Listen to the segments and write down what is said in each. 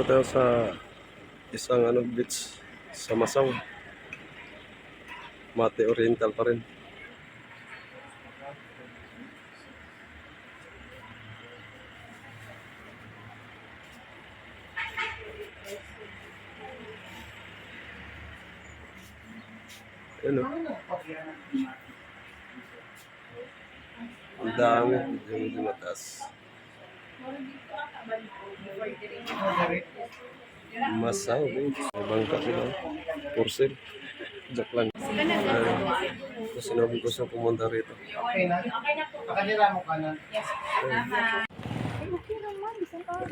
tayo sa isang ano beach sa Masaw. Mate Oriental pa rin. Ano? Ang dami. Medyo mataas. Masaw. May bangka sila. For sale. Joke lang. Uh, sinabi ko sa pumunta rito. Okay na? Pakanila mo ka na.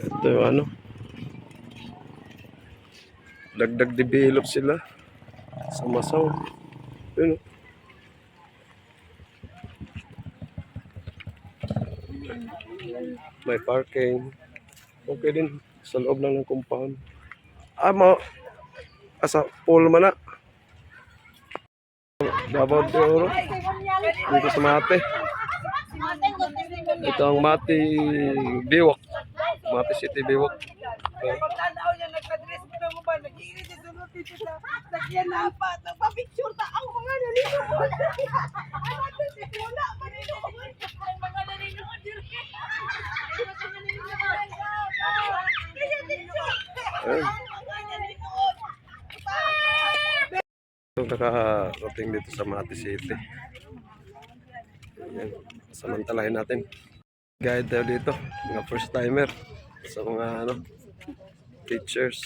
Ito yung ano. Dagdag develop sila. Sa Masaw. Yun. oh. May parking. Okay din. Sa loob lang ng compound. Ah, mo. Asa, pool man na. Davao de Oro. Dito sa Mate. Ito ang Mati Biwak. Mati City Biwak. Mo pa. Nagpa-picture ta ang mga nalinood. Ano ito si Pula? Maninood. Ang mga nalinood yun. Kaya picture. Ayun. Mga. So, nakarating dito sa Mati City. Ayan. Samantalahin natin. Guide tayo dito. Mga first timer. Sa mga ano, teachers.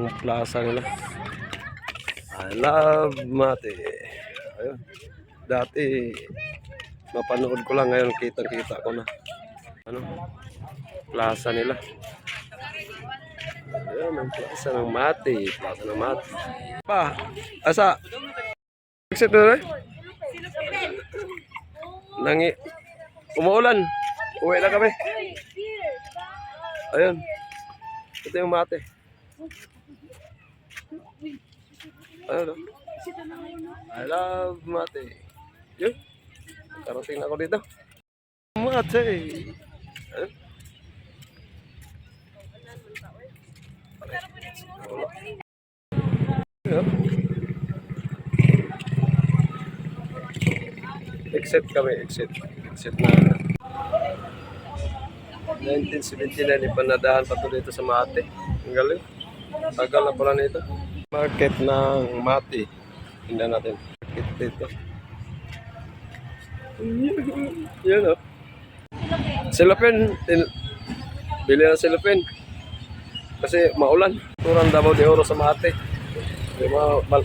Ang plaza nila. I love Mati. Ayun. Dati, mapanood ko lang ngayon. Kitang-kita ko na. Ano? Plaza nila. Ayan, ang plaza ng Mati. Plaza ng Mati. Pa, asa? Exit na rin? Nangi. Umuulan. Uwi na kami. Ayun. Ito yung mate. Ayun. oh. I love mate. Yun. Karating ako dito. Mate. Ayun. Exit kami, exit. Exit na. 1979, ipanadahan pa to dito sa Mate. Ang galing. Tagal na pala nito. Market ng Mate. Tingnan natin. Market dito. Yan o. Silapin. Tin- Bili na silapin. Kasi maulan. Turang Davao de Oro sa Mate. Yung mga mal